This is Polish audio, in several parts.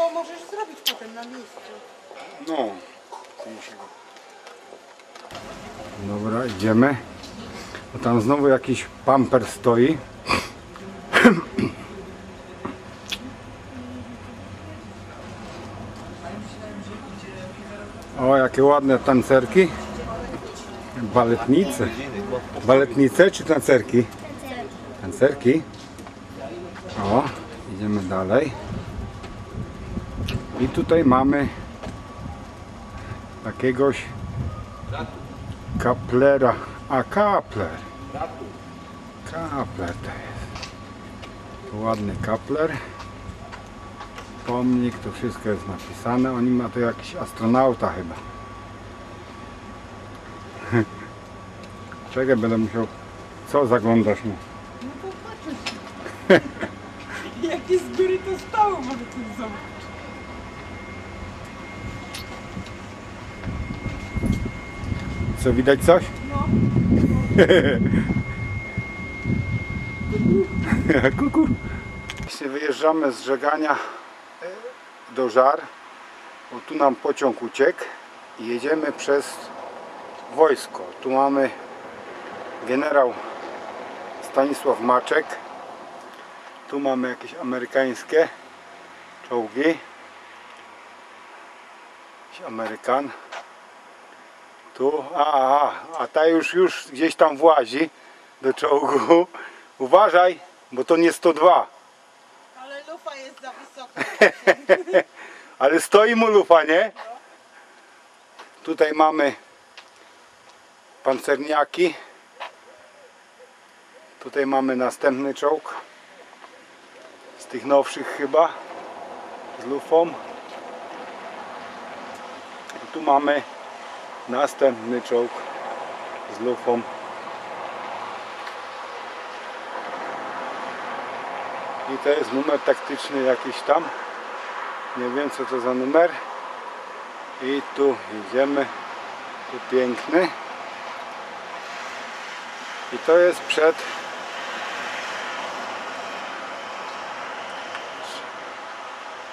To możesz zrobić potem na miejscu. No, to muszę go. Dobra, idziemy. Bo tam znowu jakiś pamper stoi. O, jakie ładne tancerki. Baletnice. Baletnice czy tancerki? Tancerki. O, idziemy dalej. I tutaj mamy jakiegoś kaplera. A kapler. Kapler to jest. To ładny kapler. Pomnik, to wszystko jest napisane. Oni ma to jakiś astronauta chyba. Czekaj, będę musiał. Co zaglądasz mu? No to patrzę. Jakie z góry to stało, może tu zobacz. Co widać coś? No. Kuku. Właśnie wyjeżdżamy z żegania e, do Żar, bo tu nam pociąg uciekł i jedziemy przez wojsko. Tu mamy generał Stanisław Maczek. Tu mamy jakieś amerykańskie czołgi. Jakiś Amerykan. Tu, a, a, a ta już, już gdzieś tam włazi do czołgu. Uważaj, bo to nie 102. Ale lufa jest za wysoka. Ale stoi mu lufa, nie? Tutaj mamy pancerniaki. Tutaj mamy następny czołg. Z tych nowszych chyba. Z lufą. I tu mamy następny czołg z lufą. I to jest numer taktyczny jakiś tam. Nie wiem co to za numer. I tu jedziemy. Tu piękny. I to jest przed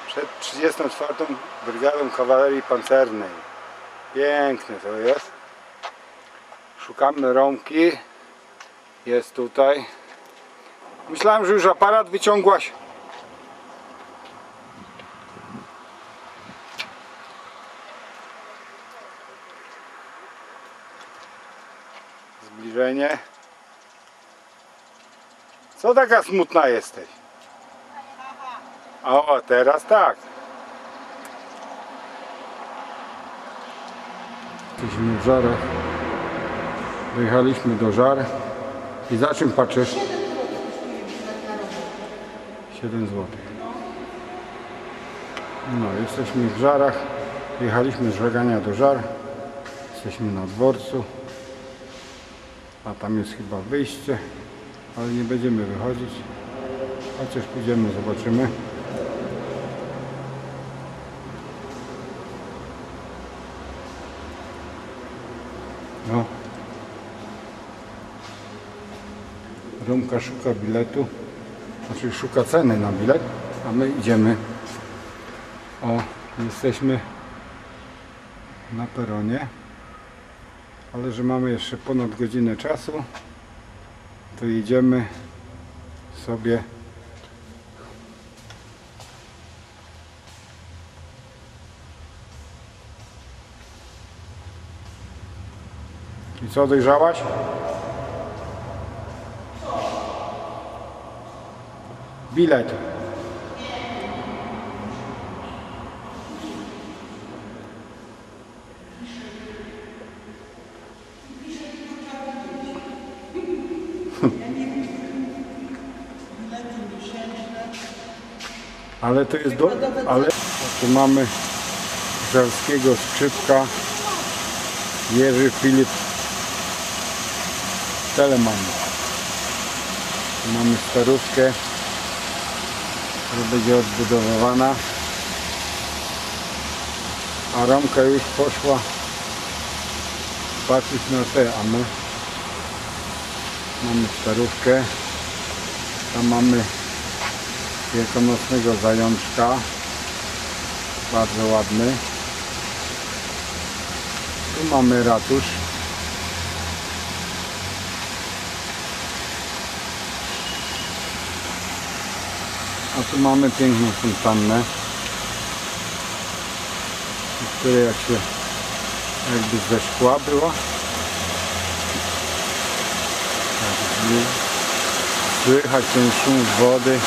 przed 34. Brygadą Kawalerii Pancernej. Piękne to jest. Szukamy rąki. Jest tutaj. Myślałem, że już aparat wyciągłaś. Zbliżenie. Co taka smutna jesteś? O, teraz tak. Jesteśmy w żarach. Wyjechaliśmy do żar. I za czym patrzysz? 7 zł. No, jesteśmy w żarach. Jechaliśmy z żegania do żar. Jesteśmy na dworcu. A tam jest chyba wyjście, ale nie będziemy wychodzić. Chociaż pójdziemy, zobaczymy. No. Romka szuka biletu, znaczy szuka ceny na bilet, a my idziemy. O, jesteśmy na peronie, ale że mamy jeszcze ponad godzinę czasu, to idziemy sobie I co, dojrzałaś? Bilet. Ale to jest do... Ale tu mamy żelskiego skrzypka Jerzy Filip Telemann. Tu mamy starówkę, która będzie odbudowywana. A Romka już poszła patrzeć na te, a my mamy starówkę. Tam mamy wielkanocnego zajączka. Bardzo ładny. Tu mamy ratusz. A tu mamy piękną fontannę, która jak się jakby ze szkła była. Tak, Słychać ten szum wody.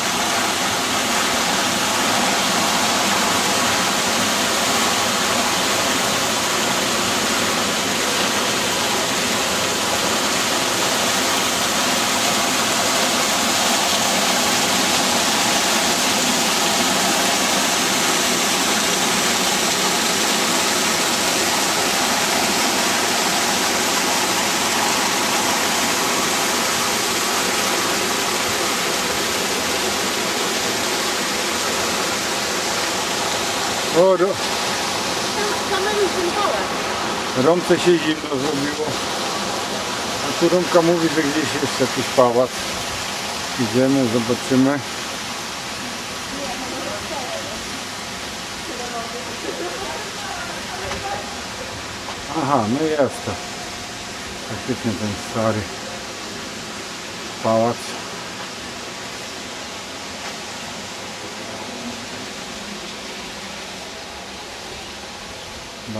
Romce się zimno zrobiło. A tu Romka mówi, że gdzieś jest jakiś pałac. Idziemy, zobaczymy. Aha, no jest to. Faktycznie ten stary pałac.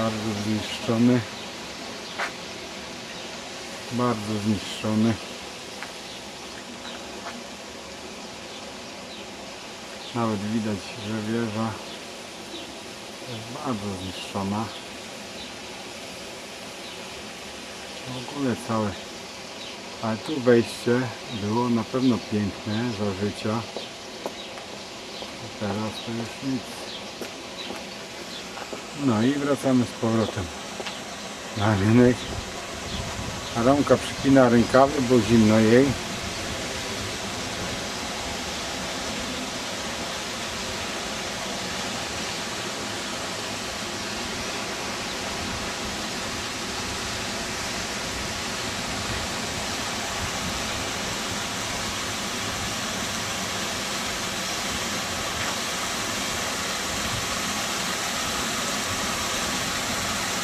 Bardzo zniszczony. Bardzo zniszczony. Nawet widać, że wieża jest bardzo zniszczona. W ogóle całe. Ale tu wejście było na pewno piękne za życia. Teraz to już nic. No i wracamy z powrotem na rynek. A Romka przypina rękawy, bo zimno jej.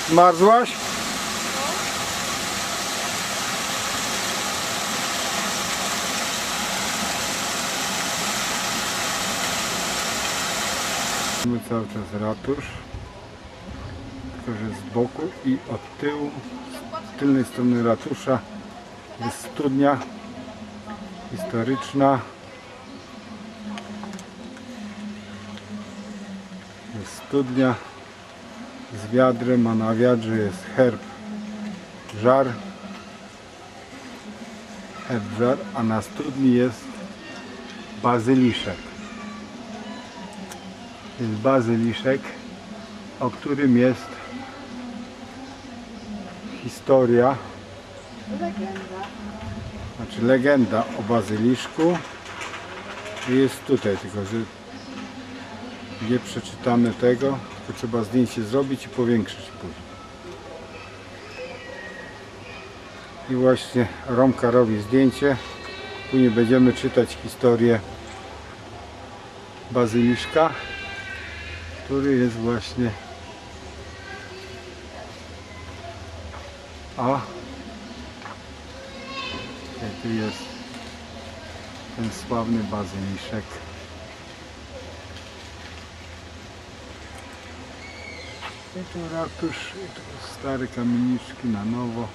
Zmarzłaś? Mamy cały czas ratusz, tylko z boku i od tyłu, z tylnej strony ratusza jest studnia historyczna. Jest studnia z wiadrem, a na wiadrze jest herb żar. Herb żar, a na studni jest bazyliszek. Jest bazyliszek, o którym jest historia, znaczy legenda o bazyliszku. Jest tutaj, tylko że nie przeczytamy tego, to trzeba zdjęcie zrobić i powiększyć później. I właśnie Romka robi zdjęcie. Później będziemy czytać historię bazyliszka, który jest właśnie a tu jest ten sławny bazyliszek. Tu ratusz, stare kamieniczki na nowo.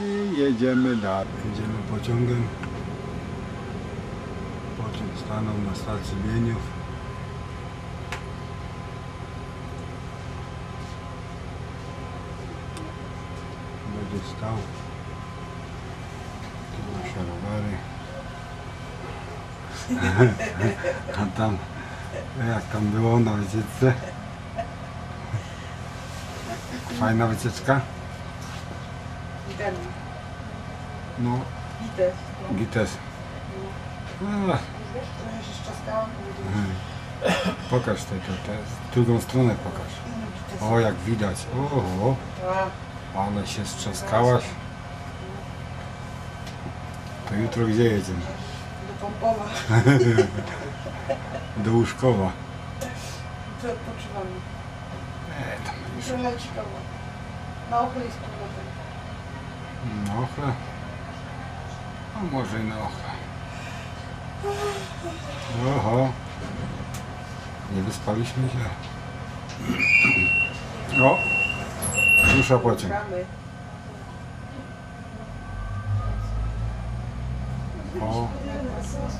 I jedziemy dalej. Jedziemy pociągiem. Pociąg stanął na stacji Mieniów. Będzie stał. Tu nasze rowery. A tam jak tam było na wycieczce? Fajna wycieczka? I ten, No, i też. No. gites. A, Wiesz, trochę się szczaskałam. pokaż tę, tę, tę, drugą stronę pokaż. O, jak widać. O, o, A, ale się strzaskałaś. To jutro gdzie jedziemy? do Pompowa. Do Łuszkowa. czy odpoczywamy? E, tam koło. Na ochle jest powrotem. na ochle. A może i na ochle. Oho. Nie wyspaliśmy się. O! Rusza pociąg. O!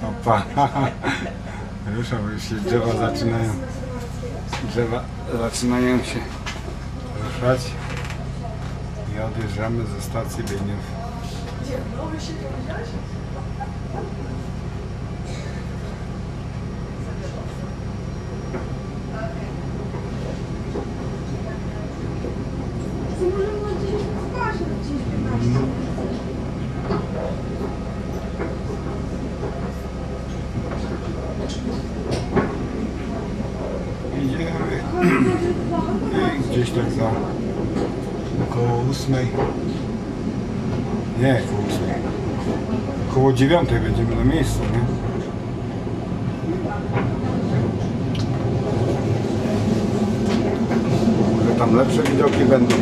Opa! Rusza, bo już się drzewa zaczynają. Drzewa zaczynają się ruszać. I odjeżdżamy ze stacji Bieniów. Idziemy. I gdzieś tak za około ósmej. Nie, koło ósmej. Koło dziewiątej będziemy na miejscu, nie? Może tam lepsze widoki będą.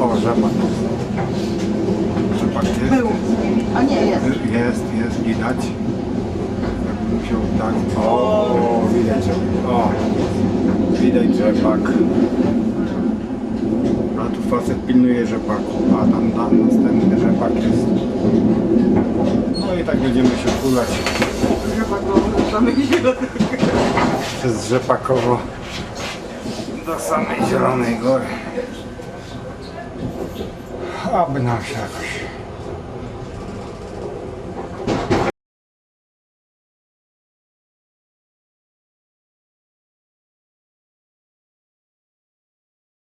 O, rzepak. Rzepak jest. Był. A nie jest. Jest, jest, widać. Jakbym musiał tak. O, widać, że. O, widać rzepak. A tu facet pilnuje rzepaku, a tam, tam następny rzepak jest. No i tak będziemy się kulać Rzepak, bo ruszamy zielony. przez rzepakowo do samej Zielonej Góry. Aby nam się jakoś